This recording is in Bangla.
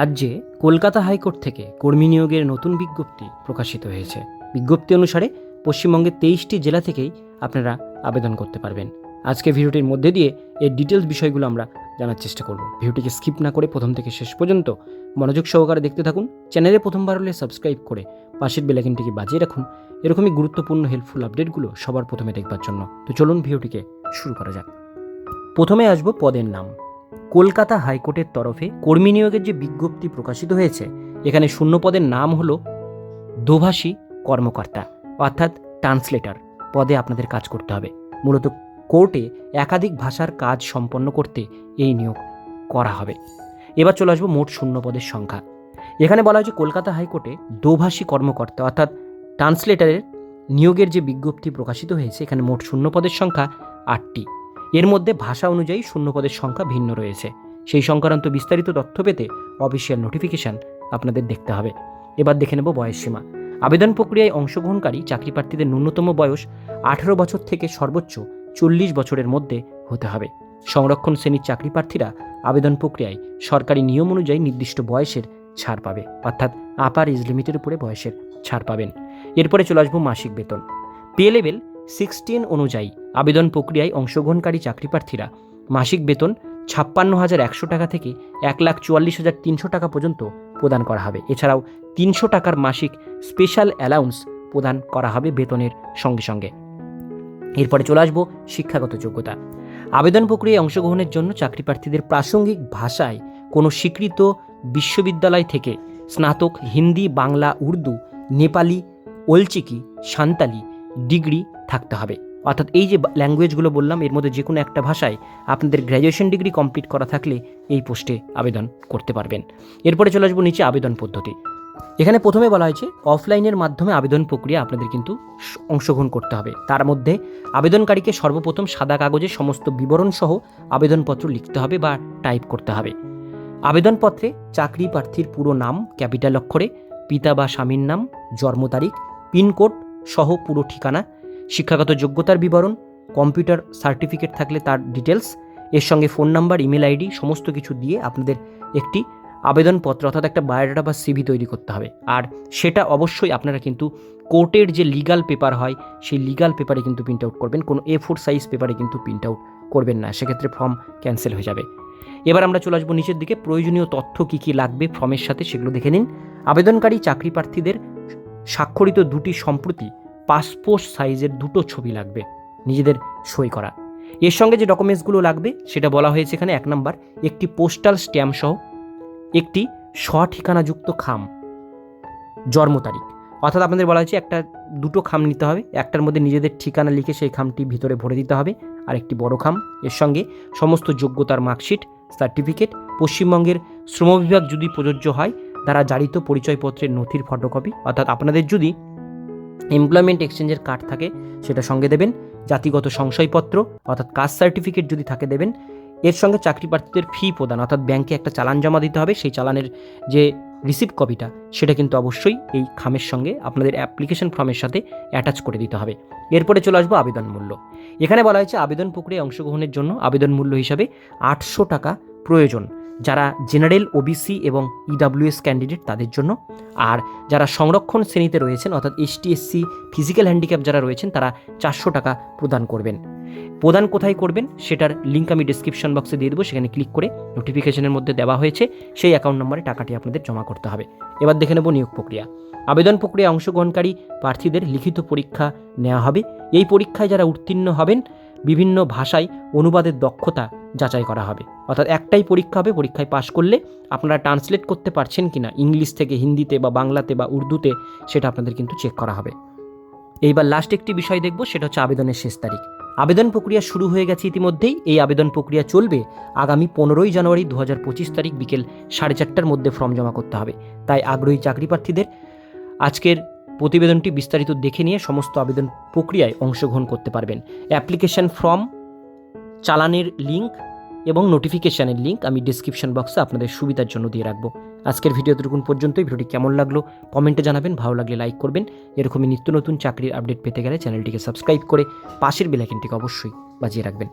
রাজ্যে কলকাতা হাইকোর্ট থেকে কর্মী নিয়োগের নতুন বিজ্ঞপ্তি প্রকাশিত হয়েছে। বিজ্ঞপ্তি অনুসারে পশ্চিমবঙ্গের তেইশটি জেলা থেকেই আপনারা আবেদন করতে পারবেন। আজকে ভিডিওটির মধ্যে দিয়ে এর ডিটেলস বিষয়গুলো আমরা জানার চেষ্টা করব। ভিডিওটিকে স্কিপ না করে প্রথম থেকে শেষ পর্যন্ত মনোযোগ সহকারে দেখতে থাকুন। চ্যানেলে প্রথমবার হলে সাবস্ক্রাইব করে পাশের বেলাইকনটিকে বাজিয়ে রাখুন। এরকমই গুরুত্বপূর্ণ হেল্পফুল আপডেটগুলো সবার প্রথমে দেখবার জন্য। তো চলুন ভিডিওটিকে শুরু করা যাক। প্রথমে আসব পদের নাম। কলকাতা হাইকোর্টের তরফে কর্মী নিয়োগের যে বিজ্ঞপ্তি প্রকাশিত হয়েছে, এখানে শূন্য পদের নাম হলো দোভাষী কর্মকর্তা, অর্থাৎ ট্রান্সলেটর পদে আপনাদের কাজ করতে হবে। মূলত কোর্টে একাধিক ভাষার কাজ সম্পন্ন করতে এই নিয়োগ করা হবে। এবার চলে আসব মোট শূন্য পদের সংখ্যা। এখানে বলা হয়েছে কলকাতা হাইকোর্টে দোভাষী কর্মকর্তা, অর্থাৎ ট্রান্সলেটরের নিয়োগের যে বিজ্ঞপ্তি প্রকাশিত হয়েছে, এখানে মোট শূন্য পদের সংখ্যা আটটি। এর মধ্যে ভাষা অনুযায়ী শূন্যপদের সংখ্যা ভিন্ন রয়েছে। সেই সংক্রান্ত বিস্তারিত তথ্য পেতে অফিসিয়াল নোটিফিকেশান আপনাদের দেখতে হবে। এবার দেখে নেব বয়সসীমা আবেদন প্রক্রিয়ায় অংশগ্রহণকারী চাকরি প্রার্থীদের ন্যূনতম বয়স আঠারো বছর থেকে সর্বোচ্চ চল্লিশ বছরের মধ্যে হতে হবে। সংরক্ষণ শ্রেণির চাকরি প্রার্থীরা আবেদন প্রক্রিয়ায় সরকারি নিয়ম অনুযায়ী নির্দিষ্ট বয়সের ছাড় পাবে, অর্থাৎ আপার এজ লিমিটের উপরে বয়সের ছাড় পাবেন। এরপরে চলে আসব মাসিক বেতন। পে লেভেল সিক্সটিন অনুযায়ী আবেদন প্রক্রিয়ায় অংশগ্রহণকারী চাকরি প্রার্থীরা মাসিক বেতন ছাপ্পান্ন হাজার একশো টাকা থেকে এক লাখ চুয়াল্লিশ হাজার তিনশো টাকা পর্যন্ত প্রদান করা হবে। এছাড়াও তিনশো টাকার মাসিক স্পেশাল অ্যালাউন্স প্রদান করা হবে বেতনের সঙ্গে সঙ্গে। এরপরে চলে আসব শিক্ষাগত যোগ্যতা। আবেদন প্রক্রিয়ায় অংশগ্রহণের জন্য চাকরি প্রার্থীদের প্রাসঙ্গিক ভাষায় কোনো স্বীকৃত বিশ্ববিদ্যালয় থেকে স্নাতক হিন্দি, বাংলা, উর্দু, নেপালি, ওলচিকি, সান্তালি ডিগ্রি থাকতে হবে। অর্থাৎ এই যে ল্যাঙ্গুয়েজগুলো বললাম, এর মধ্যে যে কোনো একটা ভাষায় আপনাদের গ্র্যাজুয়েশন ডিগ্রি কমপ্লিট করা থাকলে এই পোস্টে আবেদন করতে পারবেন। এরপরে চলে আসব নিচে আবেদন পদ্ধতি। এখানে প্রথমে বলা হয়েছে অফলাইনের মাধ্যমে আবেদন প্রক্রিয়া আপনাদের কিন্তু অংশগ্রহণ করতে হবে। তার মধ্যে আবেদনকারীকে সর্বপ্রথম সাদা কাগজে সমস্ত বিবরণ সহ আবেদনপত্র লিখতে হবে বা টাইপ করতে হবে। আবেদনপত্রে চাকরি প্রার্থীর পুরো নাম ক্যাপিটাল অক্ষরে, পিতা বা স্বামীর নাম, জন্ম তারিখ, পিনকোড সহ পুরো ঠিকানা শিক্ষাগত যোগ্যতার বিবরণ, কম্পিউটার সার্টিফিকেট থাকলে তার ডিটেলস, এর সঙ্গে ফোন নাম্বার, ইমেল আইডি, সমস্ত কিছু দিয়ে আপনাদের একটি আবেদনপত্র অর্থাৎ একটা বায়োডাটা বা সিভি তৈরি করতে হবে। আর সেটা অবশ্যই আপনারা কিন্তু কোর্টের যে লিগাল পেপার হয়, সেই লিগাল পেপারে কিন্তু প্রিন্ট আউট করবেন। কোনো এ ফোর সাইজ পেপারে কিন্তু প্রিন্ট আউট করবেন না। সেক্ষেত্রে ফর্ম ক্যান্সেল হয়ে যাবে। এবার আমরা চলে আসব নিচের দিকে। প্রয়োজনীয় তথ্য কী কী লাগবে ফর্মের সাথে সেগুলো দেখে নিন। আবেদনকারী চাকরি প্রার্থীদের স্বাক্ষরিত দুটি সম্প্রতি পাসপোর্ট সাইজের দুটো ছবি লাগবে, নিজেদের সই করা। এর সঙ্গে যে ডকুমেন্টসগুলো লাগবে, সেটা বলা হয়েছে এখানে এক নাম্বার, একটি পোস্টাল স্ট্যাম্প সহ একটি সঠিকানাযুক্ত খাম, জন্ম তারিখ। অর্থাৎ আপনাদের বলা হয়েছে একটা, দুটো খাম নিতে হবে, একটার মধ্যে নিজেদের ঠিকানা লিখে সেই খামটি ভিতরে ভরে দিতে হবে, আর একটি বড় খাম। এর সঙ্গে সমস্ত যোগ্যতার মার্কশিট, সার্টিফিকেট, পশ্চিমবঙ্গের শ্রম বিভাগ যদি প্রযোজ্য হয়, তারা জারিত পরিচয়পত্রের নথির ফটোকপি, অর্থাৎ আপনাদের যদি এমপ্লয়মেন্ট এক্সচেঞ্জের কার্ড থাকে, সেটা সঙ্গে দেবেন। জাতিগত সংশয়পত্র, অর্থাৎ কাস্ট সার্টিফিকেট যদি থাকে দেবেন। এর সঙ্গে চাকরি প্রার্থীদের ফি প্রদান, অর্থাৎ ব্যাংকে একটা চালান জমা দিতে হবে। সেই চালানের যে রিসিপ্ট কপিটা, সেটা কিন্তু অবশ্যই এই খামের সঙ্গে আপনাদের অ্যাপ্লিকেশন ফর্মের সাথে অ্যাটাচ করে দিতে হবে। এরপরে চলে আসব আবেদন মূল্য। এখানে বলা হয়েছে, আবেদন প্রক্রিয়ায় অংশগ্রহণের জন্য আবেদন মূল্য হিসাবে আটশো টাকা প্রয়োজন। যারা জেনারেল ওবিসি এবং ইডাব্লিউএস ক্যান্ডিডেট তাদের জন্য। আর যারা সংরক্ষণ শ্রেণীতে রয়েছেন, অর্থাৎ এসটি এসসি ফিজিক্যাল হ্যান্ডিক্যাপ যারা রয়েছেন, তারা চারশো টাকা প্রদান করবেন। প্রদান কোথায় করবেন, সেটার লিঙ্ক আমি ডিসক্রিপশন বক্সে দিয়ে দেবো। সেখানে ক্লিক করে নোটিফিকেশনের মধ্যে দেওয়া হয়েছে, সেই অ্যাকাউন্ট নম্বরে টাকাটি আপনাদের জমা করতে হবে। এবার দেখে নেব নিয়োগ প্রক্রিয়া। আবেদন প্রক্রিয়ায় অংশগ্রহণকারী প্রার্থীদের লিখিত পরীক্ষা নেওয়া হবে। এই পরীক্ষায় যারা উত্তীর্ণ হবেন, বিভিন্ন ভাষায় অনুবাদের দক্ষতা যাচাই করা হবে। অর্থাৎ একটাই পরীক্ষা হবে, পরীক্ষায় পাশ করলে আপনারা ট্রান্সলেট করতে পারছেন কি না ইংলিশ থেকে, হিন্দিতে বা বাংলাতে বা উর্দুতে, সেটা আপনাদের কিন্তু চেক করা হবে। এইবার লাস্ট একটি বিষয় দেখব, সেটা হচ্ছে আবেদনের শেষ তারিখ। আবেদন প্রক্রিয়া শুরু হয়ে গেছে ইতিমধ্যেই। এই আবেদন প্রক্রিয়া চলবে আগামী পনেরোই জানুয়ারি দু হাজার পঁচিশ তারিখ বিকেল সাড়ে চারটার মধ্যে ফর্ম জমা করতে হবে। তাই আগ্রহী চাকরি প্রার্থীদের আজকের প্রতিবেদনটি বিস্তারিত দেখে নিয়ে সমস্ত আবেদন প্রক্রিয়ায় অংশগ্রহণ করতে পারবেন। অ্যাপ্লিকেশন ফর্ম চালানের লিঙ্ক এবং নোটিফিকেশানের লিঙ্ক আমি ডিসক্রিপশন বক্সে আপনাদের সুবিধার জন্য দিয়ে রাখব। আজকের ভিডিও দুটুকুন পর্যন্তই। ভিডিওটি কেমন লাগল কমেন্টে জানাবেন, ভালো লাগলে লাইক করবেন। এরকমই নিত্য নতুন চাকরির আপডেট পেতে গেলে চ্যানেলটিকে সাবস্ক্রাইব করে পাশের বেলাইকিনটিকে অবশ্যই বাজিয়ে রাখবেন।